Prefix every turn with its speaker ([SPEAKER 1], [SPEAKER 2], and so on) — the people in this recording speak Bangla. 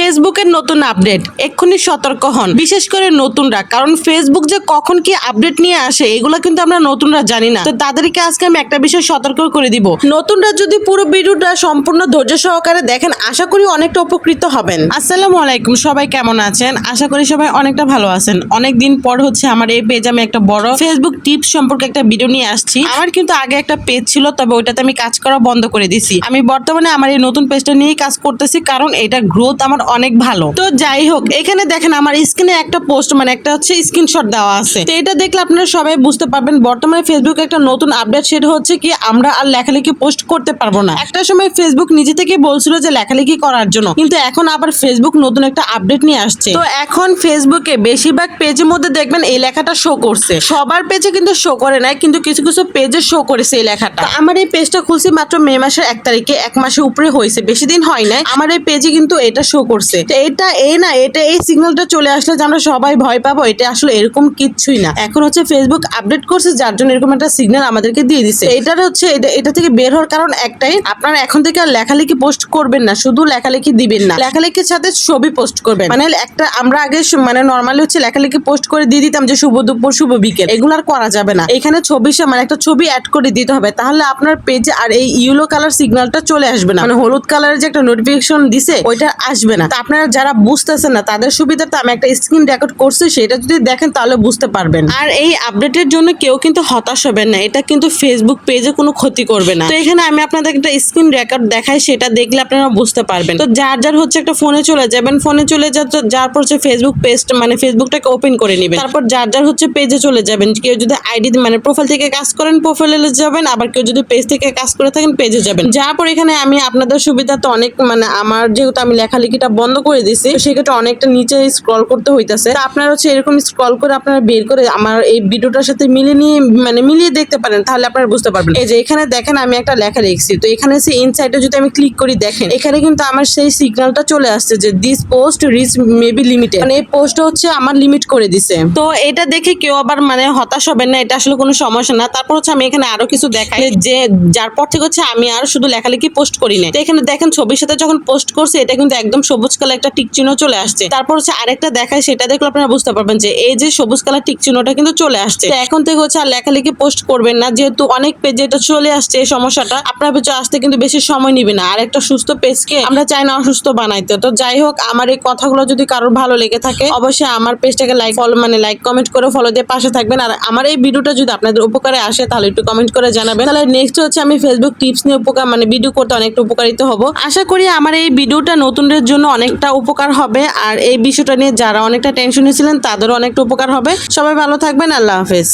[SPEAKER 1] ফেসবুকের নতুন আপডেট, এক্ষুনি সতর্ক হন। বিশেষ করে নতুনরা, কারণ ফেসবুক যে কখন কি আপডেট নিয়ে আসে, এগুলো কিন্তু আমরা নতুনরা জানি না। তো তাদেরকে আজকে আমি একটা বিষয় সতর্ক করে দিব। নতুনরা যদি পুরো ভিডিওটা সম্পূর্ণ ধৈর্য সহকারে দেখেন, আশা করি অনেকটা উপকৃত হবেন। আসসালামু আলাইকুম, সবাই কেমন আছেন? আশা করি সবাই অনেকটা ভালো আছেন। অনেক দিন পর হচ্ছে আমার এই পেজ আমি একটা বড় ফেসবুক টিপস সম্পর্কে একটা ভিডিও নিয়ে আসছি। আমার কিন্তু আগে একটা পেজ ছিল, তবে ওইটাতে আমি কাজ করা বন্ধ করে দিছি। আমি বর্তমানে আমার এই নতুন পেজটা নিয়েই কাজ করতেছি, কারণ এটা গ্রোথ আমার অনেক ভালো। তো যাই হোক, এখানে দেখেন আমার স্ক্রিনে একটা পোস্ট মানে একটা হচ্ছে স্ক্রিনশট দেওয়া আছে। তো এটা দেখলে আপনারা সবাই বুঝতে পারবেন, বর্তমানে ফেসবুক একটা নতুন আপডেট সেটা হচ্ছে কি, আমরা আর লেখালেখি পোস্ট করতে পারব না। একটা সময় ফেসবুক নিজে থেকে বলছিল যে লেখালেখি করার জন্য, কিন্তু এখন আবার ফেসবুক নতুন একটা আপডেট নিয়ে আসছে। তো এখন ফেসবুকে বেশিরভাগ পেজের মধ্যে দেখবেন এই লেখাটা শো করছে। সবার পেজে কিন্তু শো করে নাই, কিন্তু কিছু কিছু পেজে শো করেছে এই লেখাটা। আমার এই পেজটা খুলছি মাত্র মে মাসের এক তারিখে, এক মাসের উপরে হয়েছে, বেশি দিন হয় নাই। আমার এই পেজে কিন্তু এটা শো করছে। তো এটা এই না, এটা এই সিগন্যালটা চলে আসলে যে আমরা সবাই ভয় পাবো, এটা আসলে এরকম কিচ্ছুই না। এখন হচ্ছে ফেসবুক আপডেট করছে, যার জন্য এরকম একটা সিগন্যাল আমাদেরকে দিয়ে দিছে। এটার হচ্ছে, এটা- থেকে বের হওয়ার কারণ একটাই, আপনারা এখন থেকে আর লেখালেখি পোস্ট করবেন না, শুধু লেখালেখি দিবেন না। লেখালেখির সাথে ছবি পোস্ট করবেন। মানে একটা, আমরা আগে মানে নর্মালি হচ্ছে লেখালেখি পোস্ট করে দিয়ে দিতাম যে শুভ দুপুর, শুভ বিকেল। এগুলো আর করা যাবে না। এখানে ছবি মানে একটা ছবি অ্যাড করে দিতে হবে, তাহলে আপনার পেজে আর এই ইয়েলো কালার সিগন্যালটা চলে আসবে না। মানে হলুদ কালারের যে একটা নোটিফিকেশন দিছে, ওইটা আসবে না। তা আপনারা যারা বুঝতেছেন না তাদের সুবিধাতে আমি একটা স্ক্রিন রেকর্ড করছি সেটা যদি দেখেন তাহলে বুঝতে পারবেন। আর এই আপডেটের জন্য কেউ কিন্তু হতাশ হবেন না এটা কিন্তু ফেসবুক পেজে কোনো ক্ষতি করবে না। তো এখানে আমি আপনাদের একটা স্ক্রিন রেকর্ড দেখাই সেটা দেখলে আপনারা বুঝতে পারবেন। তো যার যার হচ্ছে একটা ফোনে চলে যাবেন ফোনে চলে যা যার পর হচ্ছে ফেসবুক পেজ মানে ফেসবুকটাকে ওপেন করে নেবেন। তারপর যার যার হচ্ছে পেজে চলে যাবেন কেউ যদি আইডি মানে প্রোফাইল থেকে কাজ করেন প্রোফাইলে যাবেন আবার কেউ যদি পেজ থেকে কাজ করে থাকেন পেজে যাবেন। যার পর এখানে আমি আপনাদের সুবিধাতে অনেক মানে আমার যেহেতু আমি লেখালেখিটা বন্ধ করে দিছি। সেক্ষেত্রে অনেকটা নিচে স্ক্রল করতে হইতাছে। আপনারা হচ্ছে এরকম স্ক্রল করে আপনারা বের করে আমার এই ভিডিওটার সাথে মিলিয়ে নিয়ে মানে মিলিয়ে দেখতে পারেন, তাহলে আপনারা বুঝতে পারবেন। এই যে এখানে দেখেন আমি একটা লেখা লিখছি। তো এখানে সে ইনসাইডে যদি আমি ক্লিক করি দেখেন, এখানে কিন্তু আমার সেই সিগন্যালটা চলে আসছে যে this post reach maybe limited মানে এই পোস্টটা হচ্ছে আমার লিমিট করে দিছে। তো এটা দেখে কেউ আবার মানে হতাশ হবেন না, এটা আসলে কোনো সমস্যা না। তারপর হচ্ছে আমি এখানে আরও কিছু দেখাই যে যার পর থেকে হচ্ছে আমি আর শুধু লেখালেখি পোস্ট করি না তো এখানে দেখেন ছবির সাথে যখন পোস্ট করছে, এটা কিন্তু একদম কালার একটা টিক চিহ্ন চলে আসছে। তারপর হচ্ছে আরেকটা দেখায়, সেটা দেখলে আপনারা বুঝতে পারবেন যে এই যে সবুজ কালার টিক চিহ্নটা কিন্তু চলে আসছে। এখন থেকে হচ্ছে আর লেখালেখি পোস্ট করবেন না, যেহেতু অনেক পেজে এটা চলে আসছে এই সমস্যাটা। আপনার পেজে আসতে কিন্তু বেশি সময় নিবে না। আর একটা সুস্থ পেজকে আমরা চাই না অসুস্থ বানাইতে। তো যাই হোক, আমার এই কথাগুলো যদি কারোর ভালো লেগে থাকে, অবশ্যই আমার পেজটাকে লাইক ফলো মানে লাইক কমেন্ট করে ফলো দিয়ে পাশে থাকবেন। আর আমার এই ভিডিওটা যদি আপনাদের উপকারে আসে, তাহলে একটু কমেন্ট করে জানাবেন। তাহলে নেক্সট হচ্ছে আমি ফেসবুক টিপস নিয়ে উপকার মানে ভিডিও করতে অনেকটা উপকারিত হব। আশা করি আমার এই ভিডিওটা নতুনদের জন্য অনেকটা উপকার হবে। আর এই বিষয়টা নিয়ে যারা অনেকটা টেনশনে ছিলেন, তাদেরও অনেকটা উপকার হবে। সবাই ভালো থাকবেন, আল্লাহ হাফেজ।